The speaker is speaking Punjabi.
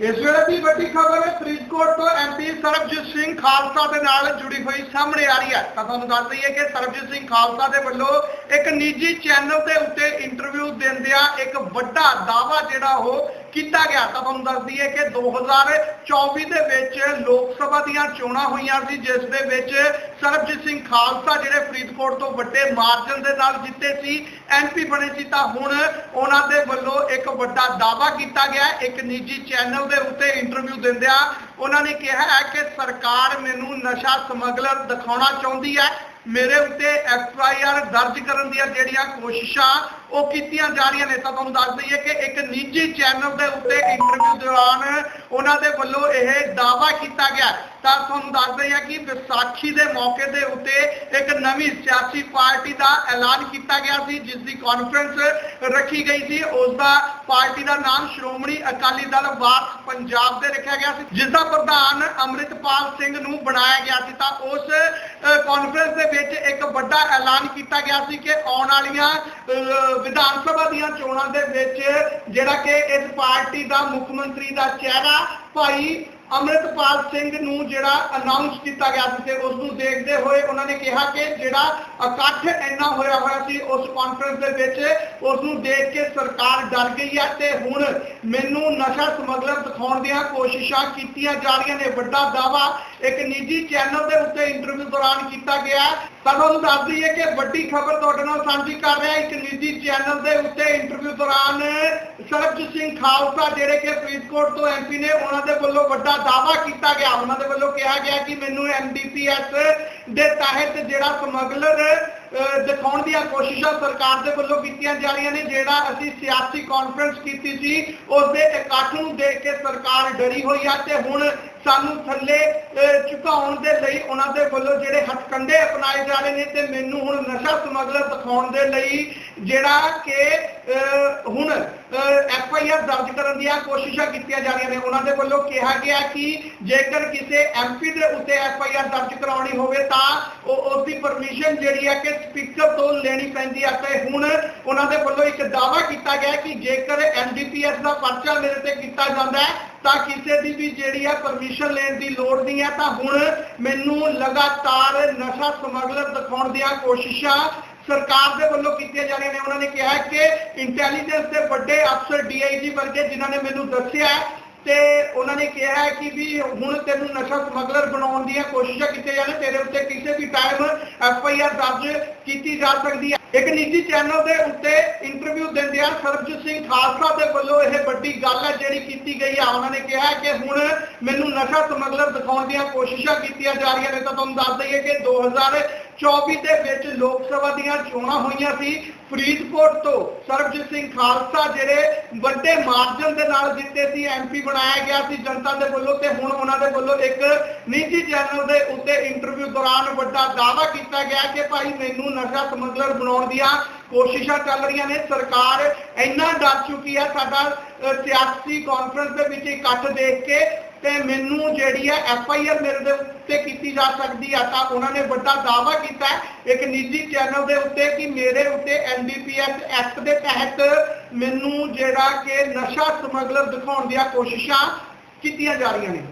ਇਸ ਵੇਲੇ ਦੀ ਵੱਡੀ ਖਬਰ ਹੈ, ਫਰੀਦਕੋਟ ਤੋਂ ਐਮਪੀ ਸਰਬਜੀਤ ਸਿੰਘ ਖਾਲਸਾ ਦੇ ਨਾਲ ਜੁੜੀ ਹੋਈ ਸਾਹਮਣੇ ਆ ਰਹੀ ਹੈ। ਤਾਂ ਤੁਹਾਨੂੰ ਦੱਸ ਦਈਏ ਕਿ ਸਰਬਜੀਤ ਸਿੰਘ ਖਾਲਸਾ ਦੇ ਵੱਲੋਂ ਇੱਕ ਨਿੱਜੀ ਚੈਨਲ ਦੇ ਉੱਤੇ ਇੰਟਰਵਿਊ ਦਿੰਦਿਆਂ ਇੱਕ ਵੱਡਾ ਦਾਅਵਾ ਜਿਹੜਾ ਉਹ ਕੀਤਾ ਗਿਆ। ਤਾਂ ਤੁਹਾਨੂੰ ਦੱਸ ਦਈਏ ਕਿ 2024 ਦੇ ਵਿੱਚ ਲੋਕ ਸਭਾ ਦੀਆਂ ਚੋਣਾਂ ਹੋਈਆਂ ਸੀ, ਜਿਸ ਦੇ ਵਿੱਚ ਸਰਬਜੀਤ ਸਿੰਘ ਖਾਲਸਾ ਜਿਹੜੇ ਫਰੀਦਕੋਟ ਤੋਂ ਵੱਡੇ ਮਾਰਜਨ ਦੇ ਨਾਲ ਜਿੱਤੇ ਸੀ ਐਮਪੀ ਬਣੇ ਸੀ, ਤਾਂ ਹੁਣ ਉਹਨਾਂ ਦੇ ਵੱਲੋਂ ਇੱਕ ਵੱਡਾ ਦਾਅਵਾ ਕੀਤਾ ਗਿਆ। ਇੱਕ ਨਿੱਜੀ ਚੈਨਲ ਦੇ ਉੱਤੇ ਇੰਟਰਵਿਊ ਦਿੰਦਿਆਂ ਉਹਨਾਂ ਨੇ ਕਿਹਾ ਹੈ ਕਿ ਸਰਕਾਰ ਮੈਨੂੰ ਨਸ਼ਾ ਸਮਗਲਰ ਦਿਖਾਉਣਾ ਚਾਹੁੰਦੀ ਹੈ। ਮੇਰੇ ਉੱਤੇ ਐਫ ਆਈ ਆਰ ਦਰਜ ਕਰਨ ਦੀਆਂ ਜਿਹੜੀਆਂ ਕੋਸ਼ਿਸ਼ਾਂ ਉਹ ਕੀਤੀਆਂ ਜਾ ਰਹੀਆਂ ਨੇ। ਤਾਂ ਤੁਹਾਨੂੰ ਦੱਸ ਦਈਏ ਕਿ ਇੱਕ ਨਿੱਜੀ ਚੈਨਲ ਦੇ ਉੱਤੇ ਇੰਟਰਵਿਊ ਦੌਰਾਨ ਉਹਨਾਂ ਦੇ ਵੱਲੋਂ ਇਹ ਦਾਅਵਾ ਕੀਤਾ ਗਿਆ। ਤਾਂ ਤੁਹਾਨੂੰ ਦੱਸ ਦਈਏ ਕਿ ਵਿਸਾਖੀ ਦੇ ਮੌਕੇ ਦੇ ਉੱਤੇ ਇੱਕ ਨਵੀਂ ਸਿਆਸੀ ਪਾਰਟੀ ਦਾ ਐਲਾਨ ਕੀਤਾ ਗਿਆ ਸੀ ਜਿਸ ਦੀ ਕਾਨਫਰੰਸ ਰੱਖੀ ਗਈ ਸੀ। ਉਸ ਦਾ ਪਾਰਟੀ ਦਾ ਨਾਮ ਸ਼੍ਰੋਮਣੀ ਅਕਾਲੀ ਦਲ ਵਾਰਸ ਪੰਜਾਬ ਦੇ ਰੱਖਿਆ ਗਿਆ ਸੀ ਜਿਸ ਦਾ ਪ੍ਰਧਾਨ ਅੰਮ੍ਰਿਤਪਾਲ ਸਿੰਘ ਨੂੰ ਬਣਾਇਆ ਗਿਆ ਸੀ। ਤਾਂ ਉਸ ਕਾਨਫਰੰਸ ਦੇ ਵਿੱਚ ਇੱਕ ਵੱਡਾ ਐਲਾਨ ਕੀਤਾ ਗਿਆ ਸੀ ਕਿ ਆਉਣ ਵਾਲੀਆਂ ਅਹ, ਵਿਧਾਨ ਸਭਾ ਦੀਆਂ ਚੋਣਾਂ ਦੇ ਵਿੱਚ ਜਿਹੜਾ ਕਿ ਇਸ ਪਾਰਟੀ ਦਾ ਮੁੱਖ ਮੰਤਰੀ ਦਾ ਚਿਹਰਾ ਭਾਈ ਅੰਮ੍ਰਿਤਪਾਲ ਸਿੰਘ ਨੂੰ ਜਿਹੜਾ ਅਨਾਉਂਸ ਕੀਤਾ ਗਿਆ ਸੀ ਤੇ ਉਸ ਨੂੰ ਦੇਖਦੇ ਹੋਏ ਉਹਨਾਂ ਨੇ ਕਿਹਾ ਕਿ ਜਿਹੜਾ ਇਕੱਠ ਇੰਨਾ ਹੋਇਆ ਹੋਇਆ ਸੀ ਉਸ ਕਾਨਫਰੰਸ ਦੇ ਵਿੱਚ ਉਸ ਨੂੰ ਦੇਖ ਕੇ ਸਰਕਾਰ ਡਰ ਗਈ ਹੈ ਤੇ ਹੁਣ ਮੈਨੂੰ ਨਸ਼ਾ ਸਮਗਲਰ ਦਿਖਾਉਣ ਦੀਆਂ ਕੋਸ਼ਿਸ਼ਾਂ ਕੀਤੀਆਂ ਜਾ ਰਹੀਆਂ ਨੇ। ਵੱਡਾ ਦਾਵਾ ਇੱਕ ਨਿੱਜੀ ਚੈਨਲ ਦੇ ਉੱਤੇ ਇੰਟਰਵਿਊ ਦੌਰਾਨ ਕੀਤਾ ਗਿਆ। ਤਾਂ ਤੁਹਾਨੂੰ ਦੱਸ ਦਈਏ ਕਿ ਵੱਡੀ ਖਬਰ ਤੁਹਾਡੇ ਨਾਲ ਸਾਂਝੀ ਕਰ ਰਿਹਾ ਇੱਕ ਨਿੱਜੀ ਚੈਨਲ ਦੇ ਉੱਤੇ ਇੰਟਰਵਿਊ ਦੌਰਾਨ ਸਰਬਜੀਤ ਸਿੰਘ ਖਾਲਸਾ, ਜਿਹੜੇ ਕਿ ਫਰੀਦਕੋਟ ਤੋਂ ਐਮਪੀ ਨੇ, ਉਹਨਾਂ ਦੇ ਵੱਲੋਂ ਵੱਡਾ ਦਾਅਵਾ ਕੀਤਾ ਗਿਆ। ਉਹਨਾਂ ਦੇ ਵੱਲੋਂ ਕਿਹਾ ਗਿਆ ਕਿ ਮੈਨੂੰ ਐਮਡੀਪੀਐਸ ਦੇ ਤਹਿਤ ਜਿਹੜਾ ਸਮਗਲਰ ਦਿਖਾਉਣ ਦੀਆਂ ਕੋਸ਼ਿਸ਼ਾਂ ਸਰਕਾਰ ਦੇ ਵੱਲੋਂ ਕੀਤੀਆਂ ਜਾ ਰਹੀਆਂ ਨੇ, ਜਿਹੜਾ ਅਸੀਂ ਸਿਆਸੀ ਕਾਨਫਰੰਸ ਕੀਤੀ ਸੀ ਉਸ ਦੇ ਇਕੱਠ ਨੂੰ ਦੇਖ ਕੇ ਸਰਕਾਰ ਡਰੀ ਹੋਈ ਆ ਤੇ ਹੁਣ ਸਾਨੂੰ ਥੱਲੇ ਅਹ, ਝੁਕਾਉਣ ਦੇ ਲਈ ਉਹਨਾਂ ਦੇ ਵੱਲੋਂ ਜਿਹੜੇ ਹੱਥਕੰਡੇ ਅਪਣਾਏ ਜਾ ਰਹੇ ਨੇ ਤੇ ਮੈਨੂੰ ਹੁਣ ਨਸ਼ਾ ਸਮਗਲਰ ਦਿਖਾਉਣ ਦੇ ਲਈ ਜਿਹੜਾ ਕਿ ਹੁਣ ਐਫ ਆਈ ਆਰ ਦਰਜ ਕਰਨ ਦੀਆਂ ਕੋਸ਼ਿਸ਼ਾਂ ਕੀਤੀਆਂ ਜਾ ਰਹੀਆਂ ਨੇ। ਉਹਨਾਂ ਦੇ ਵੱਲੋਂ ਕਿਹਾ ਗਿਆ ਕਿ ਜੇਕਰ ਕਿਸੇ ਐਮਪੀ ਦੇ ਉੱਤੇ ਐਫ ਆਈ ਆਰ ਦਰਜ ਕਰਾਉਣੀ ਹੋਵੇ ਤਾਂ ਉਹ ਉਸ ਦੀ ਪਰਮਿਸ਼ਨ ਜਿਹੜੀ ਹੈ ਕਿ ਸਪੀਕਰ ਤੋਂ ਲੈਣੀ ਪੈਂਦੀ ਹੈ। ਤੇ ਹੁਣ ਉਹਨਾਂ ਦੇ ਵੱਲੋਂ ਇੱਕ ਦਾਅਵਾ ਕੀਤਾ ਗਿਆ ਕਿ ਜੇਕਰ ਐਨਡੀਪੀਐਸ ਦਾ ਪਰਚਾ ਮੇਰੇ ਤੇ ਕੀਤਾ ਜਾਂਦਾ ਹੈ ਤਾਂ ਕਿਸੇ ਦੀ ਵੀ ਜਿਹੜੀ ਹੈ ਪਰਮਿਸ਼ਨ ਲੈਣ ਦੀ ਲੋੜ ਨਹੀਂ ਹੈ ਤਾਂ ਹੁਣ ਮੈਨੂੰ ਲਗਾਤਾਰ ਨਸ਼ਾ ਸਮਗਲਰ ਦਿਖਾਉਣ ਦੀਆਂ ਕੋਸ਼ਿਸ਼ਾਂ ਸਰਕਾਰ ਦੇ ਵੱਲੋਂ ਕੀਤੀਆਂ ਜਾ ਰਹੀਆਂ ਨੇ। ਉਹਨਾਂ ਨੇ ਕਿਹਾ ਕਿ ਇੰਟੈਲੀਜੈਂਸ ਦੇ ਵੱਡੇ ਅਫਸਰ ਡੀਆਈਜੀ ਵਰਗੇ ਜਿਨ੍ਹਾਂ ਨੇ ਮੈਨੂੰ ਦੱਸਿਆ ਤੇ ਉਹਨਾਂ ਨੇ ਕਿਹਾ ਕਿ ਵੀ ਹੁਣ ਤੈਨੂੰ ਨਸ਼ਾ ਸਮਗਲਰ ਬਣਾਉਣ ਦੀਆਂ ਕੋਸ਼ਿਸ਼ਾਂ ਕੀਤੀਆਂ ਜਾਣ, ਤੇਰੇ ਉੱਤੇ ਕਿਸੇ ਵੀ ਟਾਈਮ ਐਫ ਆਈ ਆਰ ਦਰਜ ਕੀਤੀ ਜਾ ਸਕਦੀ ਹੈ ਇੱਕ ਨਿੱਜੀ ਚੈਨਲ ਦੇ ਉੱਤੇ ਇੰਟਰਵਿਊ ਦਿੰਦਿਆਂ ਸਰਬਜੀਤ ਸਿੰਘ ਖਾਲਸਾ ਦੇ ਵੱਲੋਂ ਇਹ ਵੱਡੀ ਗੱਲ ਹੈ ਜਿਹੜੀ ਕੀਤੀ ਗਈ ਆ। ਉਹਨਾਂ ਨੇ ਕਿਹਾ ਕਿ ਹੁਣ ਮੈਨੂੰ ਨਸ਼ਾ ਸਮਗਲਰ ਦਿਖਾਉਣ ਦੀਆਂ ਕੋਸ਼ਿਸ਼ਾਂ ਕੀਤੀਆਂ ਜਾ ਰਹੀਆਂ ਨੇ। ਤਾਂ ਤੁਹਾਨੂੰ ਦੱਸ ਦਈਏ ਕਿ 2024 ਦੇ ਵਿੱਚ ਲੋਕ ਸਭਾ ਦੀਆਂ ਚੋਣਾਂ ਹੋਈਆਂ ਸੀ ਫਰੀਦਕੋਟ ਤੋਂ ਸਰਬਜੀਤ ਸਿੰਘ ਖਾਲਸਾ ਜਿਹੜੇ ਵੱਡੇ ਮਾਰਜਨ ਦੇ ਨਾਲ ਜਿੱਤੇ ਸੀ ਐਮਪੀ ਬਣਾਇਆ ਗਿਆ ਸੀ ਜਨਤਾ ਦੇ ਵੱਲੋਂ ਤੇ ਹੁਣ ਉਹਨਾਂ ਦੇ ਵੱਲੋਂ ਇੱਕ ਨਿੱਜੀ ਚੈਨਲ ਦੇ ਉੱਤੇ ਇੰਟਰਵਿਊ ਦੌਰਾਨ ਵੱਡਾ ਦਾਅਵਾ ਕੀਤਾ ਗਿਆ ਕਿ ਭਾਈ ਮੈਨੂੰ ਨਸ਼ਾ ਸਮਗਲਰ ਬਣਾਉਣ ਦੀਆਂ ਕੋਸ਼ਿਸ਼ਾਂ ਚੱਲ ਰਹੀਆਂ ਨੇ। ਸਰਕਾਰ ਇੰਨਾ ਡਰ ਚੁੱਕੀ ਹੈ, ਸਾਡਾ ਸਿਆਸੀ ਕਾਨਫਰੰਸ ਦੇ ਵਿੱਚ ਇਕੱਠ ਦੇਖ ਕੇ ਤੇ ਮੈਨੂੰ ਜਿਹੜੀ ਹੈ ਐਫ ਆਈ ਆਰ ਮੇਰੇ ਦੇ ਉੱਤੇ ਕੀਤੀ ਜਾ ਸਕਦੀ ਹੈ ਤਾਂ ਉਹਨਾਂ ਨੇ ਵੱਡਾ ਦਾਅਵਾ ਕੀਤਾ। ਇੱਕ ਨਿੱਜੀ ਚੈਨਲ ਦੇ ਉੱਤੇ ਕਿ ਮੇਰੇ ਉੱਤੇ ਐਨਡੀਪੀਐਸ ਐਕਟ ਦੇ ਤਹਿਤ ਮੈਨੂੰ ਜਿਹੜਾ ਕਿ ਨਸ਼ਾ ਸਮਗਲਰ ਦਿਖਾਉਣ ਦੀਆਂ ਕੋਸ਼ਿਸ਼ਾਂ ਕੀਤੀਆਂ ਜਾ ਰਹੀਆਂ ਨੇ।